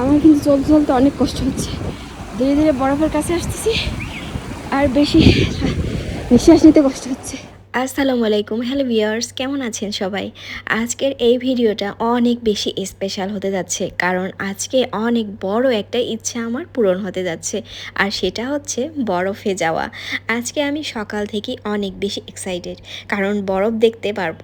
আমার কিন্তু চলতে চলতে অনেক কষ্ট হচ্ছে। ধীরে ধীরে বরফের কাছে আসতেছি, আর বেশি নিঃশ্বাস নিতে কষ্ট হচ্ছে। আসসালামু আলাইকুম। হ্যালো ভিউয়ার্স কেমন আছেন সবাই? আজকের এই ভিডিওটা অনেক বেশি স্পেশাল হতে যাচ্ছে, কারণ আজকে অনেক বড় একটা ইচ্ছা আমার পূরণ হতে যাচ্ছে, আর সেটা হচ্ছে বরফে যাওয়া। আজকে আমি সকাল থেকে অনেক বেশি এক্সাইটেড কারণ বরফ দেখতে পারব।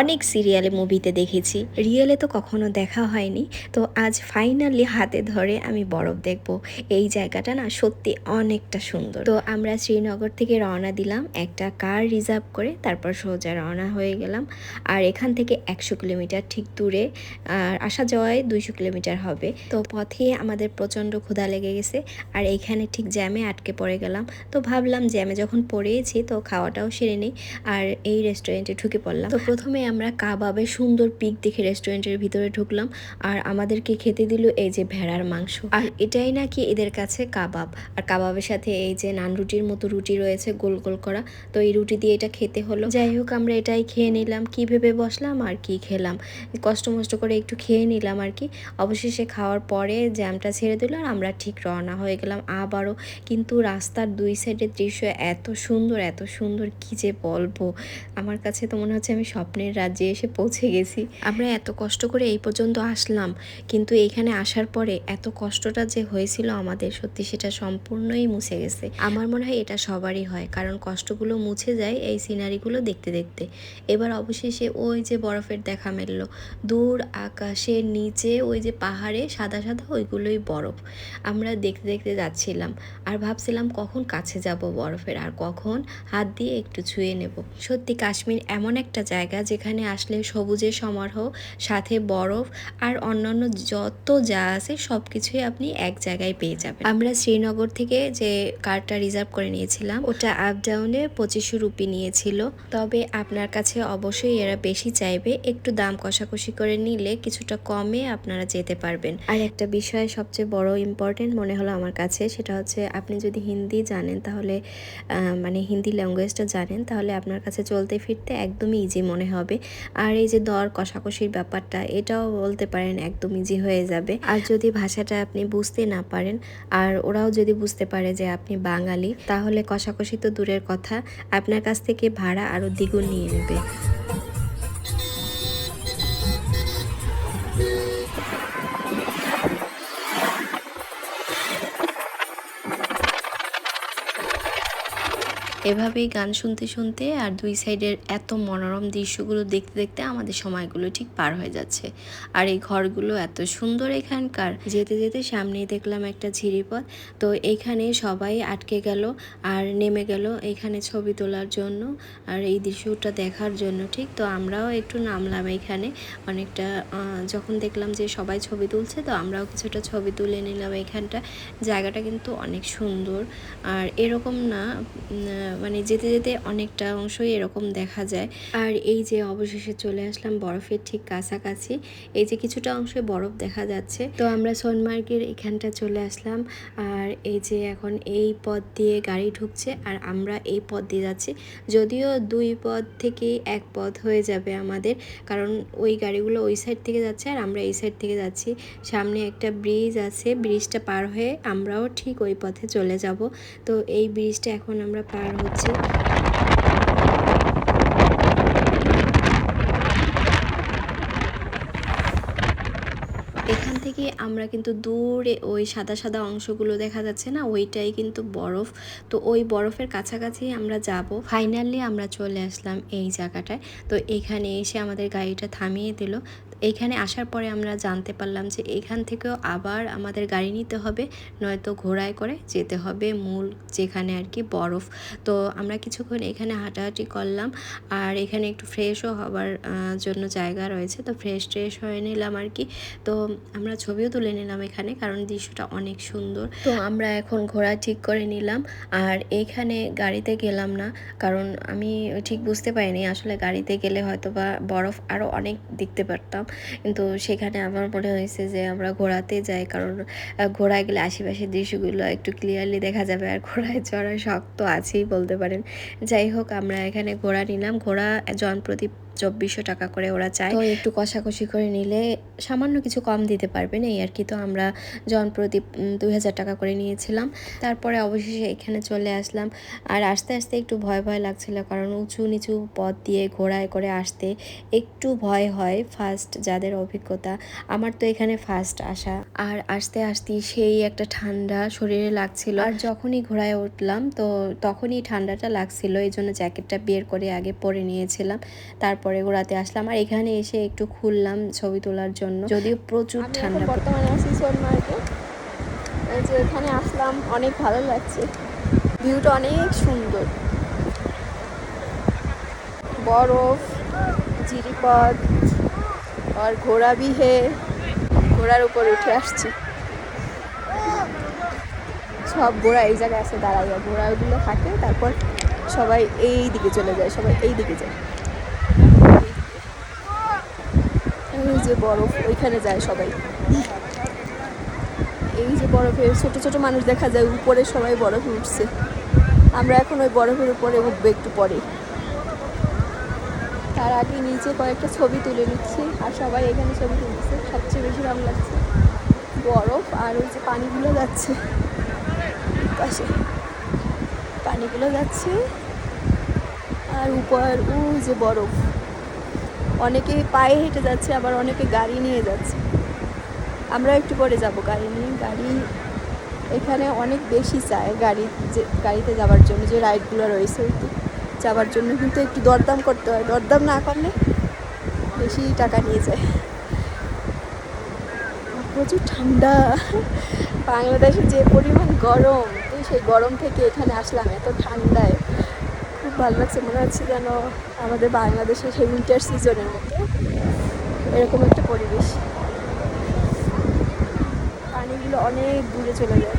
অনেক সিরিয়ালে মুভিতে দেখেছি রিয়েলে তো কখনো দেখা হয়নি, তো আজ ফাইনালি হাতে ধরে আমি বরফ দেখব। এই জায়গাটা না সত্যি অনেকটা সুন্দর। তো আমরা শ্রীনগর থেকে রওনা দিলাম একটা কার রিজার্ভ করে তারপর সোজা রওনা হয়ে গেলাম। আর এখান থেকে একশো কিলোমিটার ঠিক দূরে। আর আসা যাওয়ায় দুইশো কিলোমিটার হবে। তো পথে আমাদের প্রচণ্ড ক্ষুধা লেগে গেছে। আর এইখানে ঠিক জ্যামে আটকে পড়ে গেলাম। তো ভাবলাম জ্যামে যখন পড়েছি তো খাওয়াটাও সেরে নিই। আর এই রেস্টুরেন্টে ঢুকে পড়লাম। তো প্রথমে আমরা কাবাবের সুন্দর পিক দেখে রেস্টুরেন্টের ভিতরে ঢুকলাম। আর আমাদেরকে খেতে দিল এই যে ভেড়ার মাংস। আর এটাই নাকি এদের কাছে কাবাব। আর কাবাবের সাথে এই যে নান রুটির মতো রুটি রয়েছে গোল গোল করা। তো এই রুটি দিয়ে এটা খেতে হলো। যাই হোক, আমরা এটাই খেয়ে নিলাম। কি ভেবে বসলাম আর কি খেলাম। কষ্ট মষ্ট করে একটু খেয়ে নিলাম আর কি। অবশেষে খাওয়ার পরে জ্যামটা ছেড়ে দিল আর আমরা ঠিক রওনা হয়ে গেলাম। আবারও কিন্তু রাস্তার দুই সাইডের দৃশ্য এত সুন্দর এত সুন্দর, কি যে বলব? আমার কাছে তো মনে হচ্ছে আমি স্বপ্নের রাজ্যে এসে পৌঁছে গেছি। আমরা এত কষ্ট করে এই পর্যন্ত আসলাম, কিন্তু এখানে আসার পরে এত কষ্টটা যে হয়েছিল আমাদের, সত্যি সেটা সম্পূর্ণই মুছে গেছে। আমার মনে হয় এটা সবারই হয়, কারণ কষ্টগুলো মুছে যায় এই সিনারিগুলো দেখতে দেখতে। এবার অবশেষে ওই যে বরফের দেখা মিলল। দূর আকাশের নিচে ওই যে পাহাড়ে সাদা সাদা ওইগুলোই বরফ। আমরা দেখতে দেখতে যাচ্ছিলাম আর ভাবছিলাম কখন কাছে যাব বরফের আর কখন হাত দিয়ে একটু ছুঁয়ে নেব। সত্যি কাশ্মীর এমন একটা জায়গা যেখানে আসলে সবুজের সমারোহ, সাথে বরফ আর অন্যান্য যত যা আছে সব কিছুই আপনি এক জায়গায় পেয়ে যাবেন। আমরা শ্রীনগর থেকে যে কারটা রিজার্ভ করে নিয়েছিলাম, ওটা আপ ডাউনে পঁচিশশো রুপি নিয়েছিল। তবে আপনার কাছে অবশ্যই এরা বেশি চাইবে একটু দাম কষাকষি করে নিলে কিছুটা কমে আপনারা যেতে পারবেন। আর একটা বিষয় সবচেয়ে বড় ইম্পর্টেন্ট মনে হলো আমার কাছে, সেটা হচ্ছে আপনি যদি হিন্দি জানেন তাহলে মানে হিন্দি ল্যাঙ্গুয়েজটা জানেন, তাহলে আপনার কাছে চলতে ফিরতে একদমই ইজি মনে হবে। আর এই যে দর কষাকষির ব্যাপারটা, এটাও বলতে পারেন একদম ইজি হয়ে যাবে। আর যদি ভাষাটা আপনি বুঝতে না পারেন, আর ওরাও যদি বুঝতে পারে যে আপনি বাঙালি, তাহলে কষাকষি তো দূরের কথা। আপনার কাছ থেকে ভাড়া আরও দ্বিগুণ নিয়ে নেবে। এভাবেই গান শুনতে শুনতে আর দুই সাইডের এত মনোরম দৃশ্যগুলো দেখতে দেখতে আমাদের সময়গুলো ঠিক পার হয়ে যাচ্ছে। আর এই ঘরগুলো এত সুন্দর এখানকার। যেতে যেতে সামনেই দেখলাম একটা ঝিরিপথ। তো এইখানে সবাই আটকে গেল আর নেমে গেল এখানে ছবি তোলার জন্য আর এই দৃশ্যটা দেখার জন্য ঠিক। তো আমরাও একটু নামলাম এখানে অনেকটা যখন দেখলাম যে সবাই ছবি তুলছে তো আমরাও কিছুটা ছবি তুলে নিলাম এখানটা। জায়গাটা কিন্তু অনেক সুন্দর। আর এরকম না মানে যেতে যেতে অনেকটা অংশই এরকম দেখা যায়। আর এই যে অবশেষে চলে আসলাম বরফের ঠিক কাছাকাছি, এই যে কিছুটা অংশে বরফ দেখা যাচ্ছে। তো আমরা সোনমার্গের এখানটা চলে আসলাম। আর এই যে এখন এই পথ দিয়ে গাড়ি ঢুকছে আর আমরা এই পথ দিয়ে যাচ্ছি। যদিও দুই পথ থেকে এক পথ হয়ে যাবে আমাদের, কারণ ওই গাড়িগুলো ওই সাইড থেকে যাচ্ছে আর আমরা এই সাইড থেকে যাচ্ছি। সামনে একটা ব্রিজ আছে ব্রিজটা পার হয়ে আমরাও ঠিক ওই পথে চলে যাব। তো এই ব্রিজটা এখন আমরা পার হচ্ছি। এখান থেকে আমরা কিন্তু দূরে ওই সাদা সাদা অংশগুলো দেখা যাচ্ছে না, ওইটাই কিন্তু বরফ। তো ওই বরফের কাছাকাছি আমরা যাব। ফাইনালি আমরা চলে আসলাম এই জায়গাটায়। তো এখানে এসে আমাদের গাড়িটা থামিয়ে দিল। এইখানে আসার পরে আমরা জানতে পারলাম যে এখান থেকেও আবার আমাদের গাড়ি নিতে হবে, নয়তো ঘোড়ায় করে যেতে হবে মূল যেখানে আর কি বরফ। তো আমরা কিছুক্ষণ এখানে হাঁটাহাঁটি করলাম আর এখানে একটু ফ্রেশও হবার জন্য জায়গা রয়েছে। তো ফ্রেশ ট্রেশ হয়ে নিলাম আর কি। তো আমরা ছবিও তুলে নিলাম এখানে কারণ দৃশ্যটা অনেক সুন্দর। তো আমরা এখন ঘোড়া ঠিক করে নিলাম আর এইখানে গাড়িতে গেলাম না কারণ আমি ঠিক বুঝতে পারিনি আসলে গাড়িতে গেলে হয়তো বা বরফ আরও অনেক দেখতে পারতাম। কিন্তু সেখানে আমার মনে হয়েছে যে আমরা ঘোরাতে যাই, কারণ ঘোরায় গেলে আশেপাশের দৃশ্যগুলো একটু ক্লিয়ারলি দেখা যাবে আর ঘোড়ায় চড়ার শখ তো আছেই বলতে পারেন। যাই হোক, আমরা এখানে ঘোড়া নিলাম। ঘোড়া জনপ্রতি চব্বিশশো টাকা করে ওরা চায়। তো একটু কষাকষি করে নিলে সামান্য কিছু কম দিতে পারবেন, এই আর কি। তো আমরা জন প্রতি দুই হাজার টাকা করে নিয়েছিলাম। তারপরে অবশেষে এখানে চলে আসলাম। আর আস্তে আস্তে একটু ভয় ভয় লাগছিল, কারণ উঁচু নিচু পথ দিয়ে ঘোড়ায় করে আসতে একটু ভয় হয় ফার্স্ট যাদের অভিজ্ঞতা। আমার তো এখানে ফার্স্ট আসা। আর আস্তে আস্তে সেই একটা ঠান্ডা শরীরে লাগছিল। আর যখনই ঘোড়ায় উঠলাম, তো তখনই ঠান্ডাটা লাগছিল, এই জন্য জ্যাকেটটা বের করে আগে পরে নিয়েছিলাম। তারপরে ঘোড়াতে আসলাম। আর এখানে এসে একটু খুললাম ছবি তোলার জন্য। যদিও প্রচুর ঠান্ডা বর্তমানে আছি এই যে এখানে আসলাম অনেক ভালো লাগছে। ভিউটা অনেক সুন্দর। বরফ জিরিপথ আর ঘোড়া বিহে। ঘোড়ার উপর উঠে আসছি। সব ঘোড়া এই জায়গায় আছে দাঁড়াইয়া। ঘোড়াগুলো থাকে তারপর সবাই এই দিকে চলে যায় সবাই এই দিকে যায়। এই যে বরফ, ওইখানে যায় সবাই। এই যে বরফে ছোট ছোট মানুষ দেখা যায়, উপরে সবাই বরফে উঠছে। আমরা এখন ওই বরফের উপরে উঠবো একটু পরে। তার আগে নিচে কয়েকটা ছবি তুলে নিচ্ছি, আর সবাই এখানে ছবি তুলছে। সবচেয়ে বেশি ভালো লাগছে বরফ, আর ওই যে পানিগুলো যাচ্ছে। পাশে। পানিগুলো যাচ্ছে, আর উপর ও যে বরফ। অনেকে পায়ে হেঁটে যাচ্ছে, আবার অনেকে গাড়ি নিয়ে যাচ্ছে। আমরা একটু পরে যাব গাড়ি নিয়ে। গাড়ি এখানে অনেক বেশি চায় গাড়ি, যে গাড়িতে যাওয়ার জন্য, যে রাইডগুলো রয়েছে যাওয়ার জন্য। কিন্তু একটু দরদাম করতে হয়। দরদাম না করলে বেশি টাকা নিয়ে যায়। প্রচুর ঠান্ডা। বাংলাদেশে যে পরিমাণ গরম, তো সেই গরম থেকে এখানে আসলাম, এত ঠান্ডায়। ভালো লাগছে, মনে হচ্ছে যেন আমাদের বাংলাদেশের সেই উইন্টার সিজনের মধ্যে এরকম একটা পরিবেশ। পানিগুলো অনেক দূরে চলে যায়।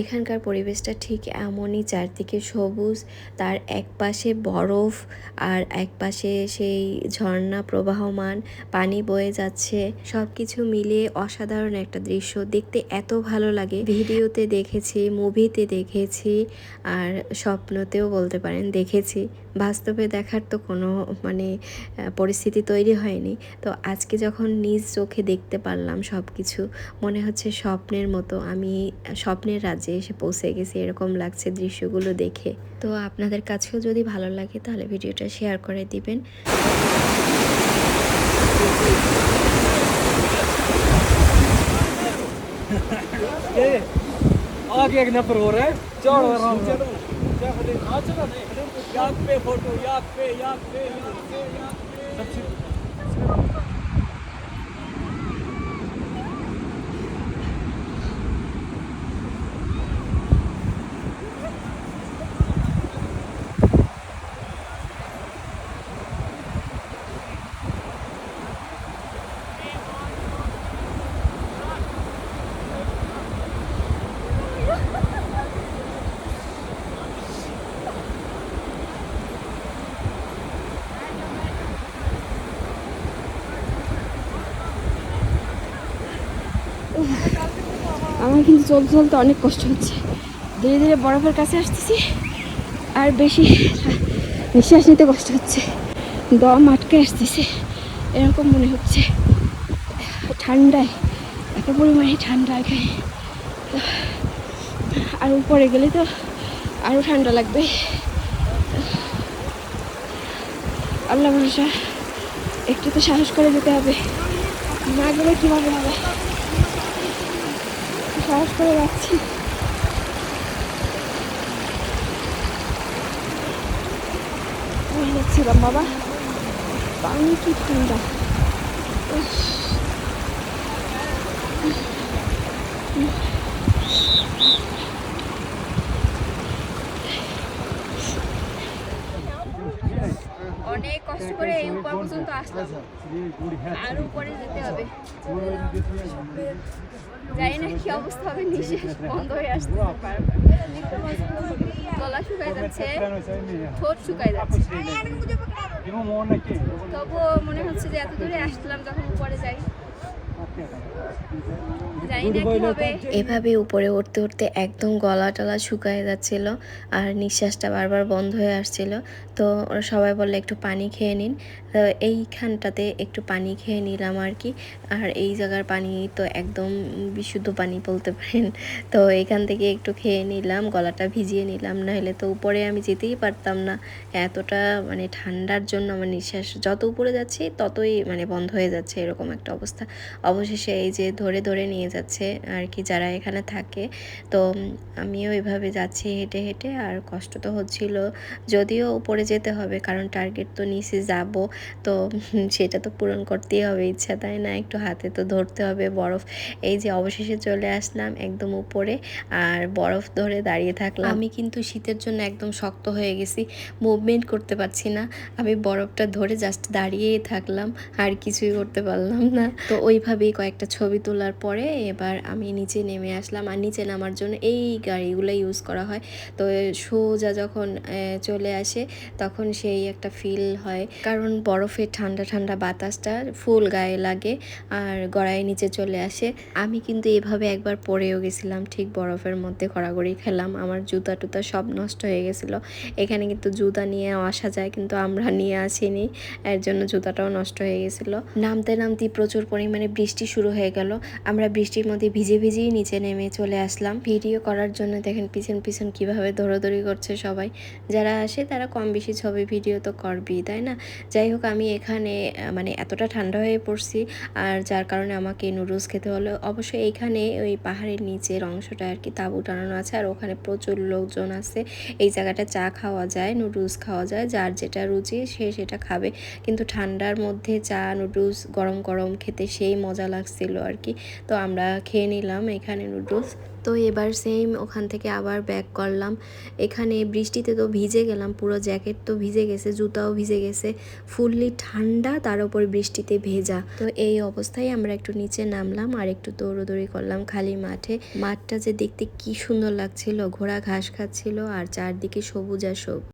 এখানকার পরিবেশটা ঠিক এমনই, চারদিকে সবুজ, তার এক পাশে বরফ আর এক পাশে সেই ঝর্ণা প্রবাহমান, পানি বয়ে যাচ্ছে। সব কিছু মিলিয়ে অসাধারণ একটা দৃশ্য। দেখতে এত ভালো লাগে। ভিডিওতে দেখেছি, মুভিতে দেখেছি, আর স্বপ্নতেও বলতে পারেন দেখেছি। বাস্তবে দেখার তো কোনো মানে আহ, পরিস্থিতি তৈরি হয়নি তো আজকে যখন নিজ চোখে দেখতে পারলাম সব কিছু মনে হচ্ছে স্বপ্নের মতো আমি স্বপ্নের রাজ্যে এসে পৌঁছে গেছি এরকম লাগছে দৃশ্যগুলো দেখে তো আপনাদের কাছেও যদি ভালো লাগে তাহলে ভিডিওটা শেয়ার করে দিবেন ये आगे एक नंबर हो रहा है चढ़ रहा हूँ याक पे फ़ोटो याक पे याक पे याक पे याक पे আমার কিন্তু চলতে চলতে অনেক কষ্ট হচ্ছে। ধীরে ধীরে বরফের কাছে আসতেছি, আর বেশি নিঃশ্বাস নিতে কষ্ট হচ্ছে। দম আটকে আসতেছে, এরকম মনে হচ্ছে। ঠান্ডায়, এত পরিমাণে ঠান্ডা এখানে। আর উপরে গেলে তো আরও ঠান্ডা লাগবে। আল্লাহ ভরসা, একটু তো সাহস করে যেতে হবে। না গেলে কীভাবে হবে? সাহস করে যাচ্ছি। যাচ্ছিলাম বাবা। পানি কি ঠান্ডা। উফ। কষ্ট করে এই উপর পর্যন্ত আসলাম। আর উপরে যেতে হবে। জানি না কি অবস্থা হবে, নিঃশ্বাস বন্ধ হয়ে আসছে গলা শুকায় যাচ্ছে, ঠোঁট শুকায় যাচ্ছে। তবুও মনে হচ্ছে যে এত দূরে আসলাম, যখন উপরে যাই। এভাবে উপরে উঠতে উঠতে একদম গলা টলা শুকায় যাচ্ছিল আর নিঃশ্বাসটা বারবার বন্ধ হয়ে আসছিল। তো ওরা সবাই বললে একটু পানি খেয়ে নিন। তো এইখানটাতে একটু পানি খেয়ে নিলাম আর কি। আর এই জায়গার পানি তো একদম বিশুদ্ধ পানি বলতে পারেন। তো এখান থেকে একটু খেয়ে নিলাম গলাটা ভিজিয়ে নিলাম। নাহলে তো উপরে আমি যেতেই পারতাম না। এতটা মানে ঠান্ডার জন্য আমার নিঃশ্বাস যত উপরে যাচ্ছে ততই মানে বন্ধ হয়ে যাচ্ছে এরকম একটা অবস্থা। অবশেষে এই যে ধরে ধরে নিয়ে যাচ্ছে আর কি যারা এখানে থাকে। তো আমিও এভাবে যাচ্ছি হেঁটে হেঁটে আর কষ্ট তো হচ্ছিল। যদিও উপরে যেতে হবে কারণ টার্গেট তো নিচে যাব। তো সেটা তো পূরণ করতেই হবে ইচ্ছা তাই না? একটু হাতে তো ধরতে হবে বরফ। এই যে অবশেষে চলে আসলাম একদম উপরে আর বরফ ধরে দাঁড়িয়ে থাকলাম। আমি কিন্তু শীতের জন্য একদম শক্ত হয়ে গেছি মুভমেন্ট করতে পারছি না। আমি বরফটা ধরে জাস্ট দাঁড়িয়েই থাকলাম আর কিছুই করতে পারলাম না। তো ওইভাবেই কয়েকটা ছবি তোলার পরে এবার আমি নিচে নেমে আসলাম। আর নিচে নামার জন্য এই গাড়িগুলো ইউজ করা হয়। তো সোজা যখন চলে আসে, তখন সেই একটা ফিল হয়। কারণ বরফের ঠান্ডা ঠান্ডা বাতাসটা ফুল গায়ে লাগে আর গড়ায় নিচে চলে আসে। আমি কিন্তু এভাবে একবার পরেও গেছিলাম, ঠিক বরফের মধ্যে গড়াগড়ি খেলাম। আমার জুতা টুতা সব নষ্ট হয়ে গেছিল। এখানে কিন্তু জুতা নিয়ে আসা যায়, কিন্তু আমরা নিয়ে আসিনি। এর জন্য জুতাটাও নষ্ট হয়ে গেছিল। নামতে, নামতেই প্রচুর পরিমাণে বৃষ্টি শুরু হয়ে গেল। আমরা বৃষ্টির মধ্যে ভিজে ভিজেই নিচে নেমে চলে আসলাম। ভিডিও করার জন্য দেখেন পিছন পিছন কীভাবে দৌড়াদৌড়ি করছে সবাই। যারা আসে তারা কম বেশি ছবি ভিডিও তো করবেই, তাই না? যাই হোক, আমি এখানে মানে এতটা ঠান্ডা হয়ে পড়ছি আর যার কারণে আমাকে নুডলস খেতে হলো। অবশ্যই এইখানে ওই পাহাড়ের নিচের অংশটা আর কি তাঁবু টানানো আছে আর ওখানে প্রচুর লোকজন আছে। এই জায়গাটা চা খাওয়া যায় নুডলস খাওয়া যায়, যার যেটা রুচি সে সেটা খাবে। কিন্তু ঠান্ডার মধ্যে চা নুডলস গরম গরম খেতে সেই মজা লাগছিল আর কি। তো আমরা খেয়ে নিলাম এখানে নুডলস তো এবার সেম ওখান থেকে আবার ব্যাক করলাম। এখানে বৃষ্টিতে তো ভিজে গেলাম, পুরো জ্যাকেট তো ভিজে গেছে, জুতাও ভিজে গেছে ফুললি ঠান্ডা, তার উপর বৃষ্টিতে ভেজা। তো এই অবস্থায় আমরা একটু নিচে নামলাম আর একটু দৌড়োদৌড়ি করলাম খালি মাঠে। মাঠটা যে দেখতে কি সুন্দর লাগছিল, ঘোড়া ঘাস খাচ্ছিল আর চারদিকে সবুজ আর সবুজ।